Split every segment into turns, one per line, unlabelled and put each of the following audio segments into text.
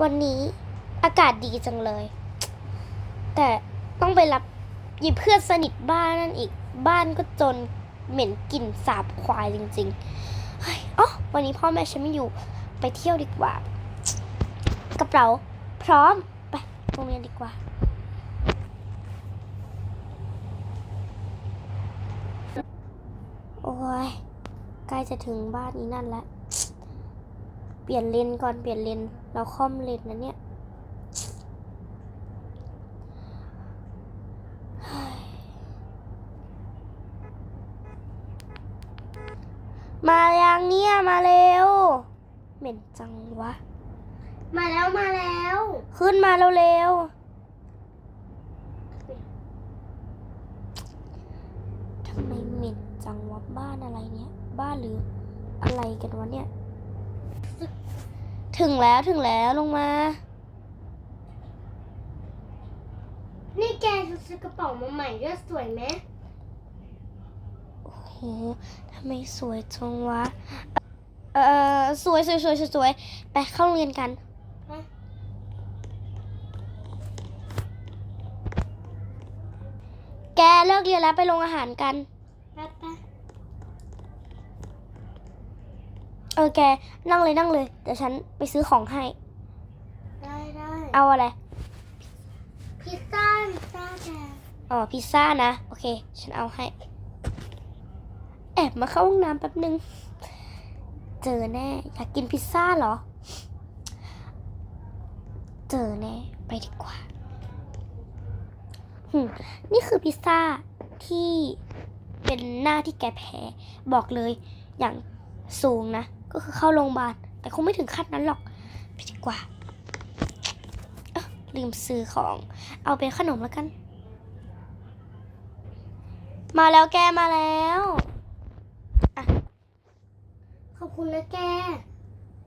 วันนี้อากาศดีจังเลย แต่ต้องไปรับยีเพื่อนสนิทบ้านนั่นอีกบ้านก็จนเหม็นกลิ่นสาบควายจริงๆเฮ้ยอ๋อวันนี้พ่อแม่ฉันไม่อยู่ไปเที่ยวดีกว่า กระเป๋าพร้อมไปโรงเรียนดีกว่า โอ้ยใกล้จะถึงบ้านนี้นั่นแล้ว ปลี่ยนเลนก่อนเปลี่ยนเลนเราค่อมเลนนะเนี่ยเฮ้ยมายังเนี่ยมาเร็ว เหม็นจังวะ
มาแล้วมาแล้ว
ขึ้นมาเร็วๆทำไมเหม็นจังวะบ้านอะไรเนี่ยบ้านหรืออะไรกันวะเนี่ย ถึงแล้วถึงแล้วลงมา
นี่แกซื้อกระเป๋ามาใหม่ด้วยสวยไหม
โอ้โหทำไมสวยจังวะ เออสวยสวยสวยสวยสวยไปเข้าโรงเรียนกัน
ฮะ
แกเลิกเรียนแล้วไปโรงอาหารกัน
แป๊บแป๊บ
เออแกนั่งเลยนั่งเลยเดี๋ยวฉันไปซื้อของให้
ได้ได้
เอาอะไร
พิซซ่าพิซซ่าแก
อ๋อพิซซ่านะ โอเค ฉันเอาให้ แอบมาเข้าห้องน้ำแป๊บนึง เจอแน่ อยากกินพิซซ่าเหรอ เจอแน่ ไปดีกว่าหึนี่คือพิซซ่าที่เป็นหน้าที่แกแพ้ บอกเลยอย่างสูงนะ ก็คือเข้าโรงพยาบาล แต่คงไม่ถึงขั้นนั้นหรอก ไปดีกว่าเอ้อลืมซื้อของ เอาเป็นขนมแล้วกัน มาแล้วแกมาแล้ว
ขอบคุณนะแก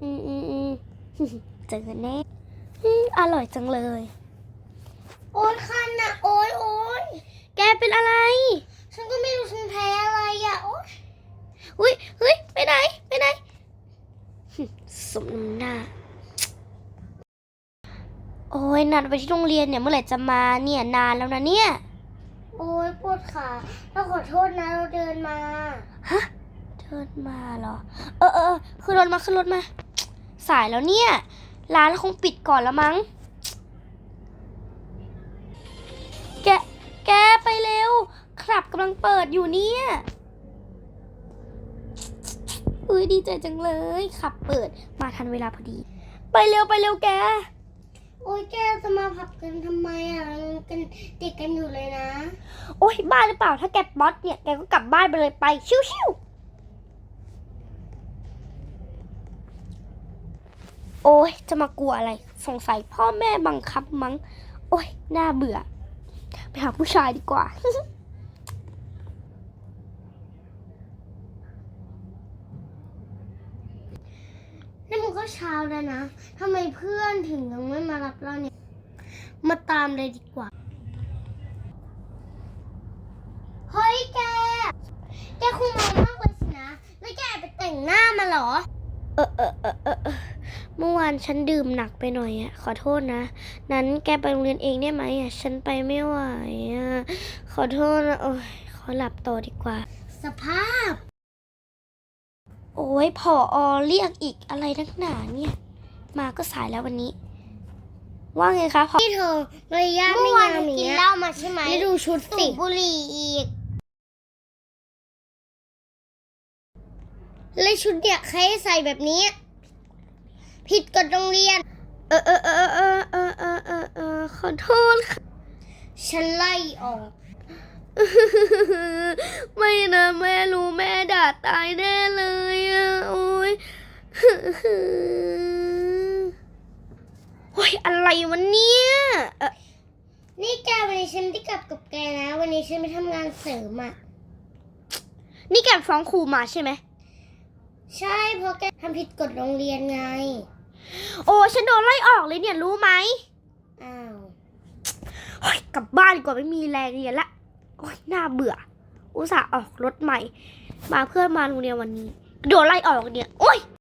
อืมอืมอืมเจอแน่อืมอร่อยจังเลย
โอ๊ยคันนะโอ๊ยโอ๊ย
แกเป็นอะไร
ฉันก็ไม่รู้ฉันแพ้อะไรอะโอ๊ย
อุ้ยเฮ้ยไปไหน ไปไหน สมน้ำหน้า โอ้ยนัดไปที่โรงเรียนเนี่ยเมื่อไหร่จะมาเนี่ยนานแล้วนะเนี่ย
โอ๊ยปวดขาเราขอโทษนะเราเดินมา
ฮะเดินมาเหรอเออเออเออขึ้นรถมาขึ้นรถมา สายแล้วเนี่ย ร้านคงปิดก่อนแล้วมั้ง แก แกไปเร็วครับกำลังเปิดอยู่เนี่ยอุ้ ยดีใจจังเลย ขับเปิดมาทันเวลาพอดี ไปเร็วไปเร็วแก
โอ๊ยแกจะมาผับกันทำไมอะเรากันติดกันอยู่เลยนะ
โอ๊ยบ้าหรือเปล่าถ้าแกป๊อตเนี่ยแกก็กลับบ้านไปเลยไปชิวๆโอ๊ยจะมากลัวอะไร สงสัยพ่อแม่บังคับมั้ง โอ๊ยน่าเบื่อ ไปหาผู้ชายดีกว่า
มันก็เช้าแล้วนะทำไมเพื่อนถึงยังไม่มารับเราเนี่ย มาตามเลยดีกว่า เฮ้ยแก แกคงเมามากเลยสินะ แล้วแกไปแต่งหน้ามาเหรอ
เออเออเออเออเออเมื่อวานฉันดื่มหนักไปหน่อยอะขอโทษนะ นั้นแกไปโรงเรียนเองได้ไหมอะฉันไปไม่ไหวอะขอโทษนะโอ้ยขอหลับต่อดีกว่า
สภาพ
โอ้ยผออเรียกอีกอะไรนักหนาเนี่ย มาก็สายแล้ววันนี้ ว่าไงคะพอ
ที่เธอเลยย่าไม่งามอย่างเงี้ยกินเหล้ามาใช่ไหมแล้วดูชุดสิบุหรี่อีก แล้วชุดเนี่ยใครให้ใส่แบบนี้ ผิดกฎโรงเรียน
เออเออเออเออเออเออเออเออขอโทษค่ะ
ฉันไล่ออก
ไม่นะแม่รู้แม่ด่าตายแน่เลยอะโอ้ยโอ้ยอะไรวะเนี่ยเอ่อ
นี่แกวันนี้ฉันไม่ได้กลับกับแกนะ วันนี้ฉันไปทำงานเสริมอะ
นี่แกฟ้องครูมาใช่ไหม
ใช่เพราะแกทำผิดกฎโรงเรียนไง
โอ้ฉันโดนไล่ออกเลยเนี่ยรู้ไหม
อ้าว
โอ้ยกลับบ้านดีกว่าไม่มีแรงเรียนละ โอ้ยน่าเบื่อ อุตส่าห์ออกรถใหม่ มาเพื่อมาโรงเรียนวันนี้ โดนไล่ออกเนี่ย โอ้ย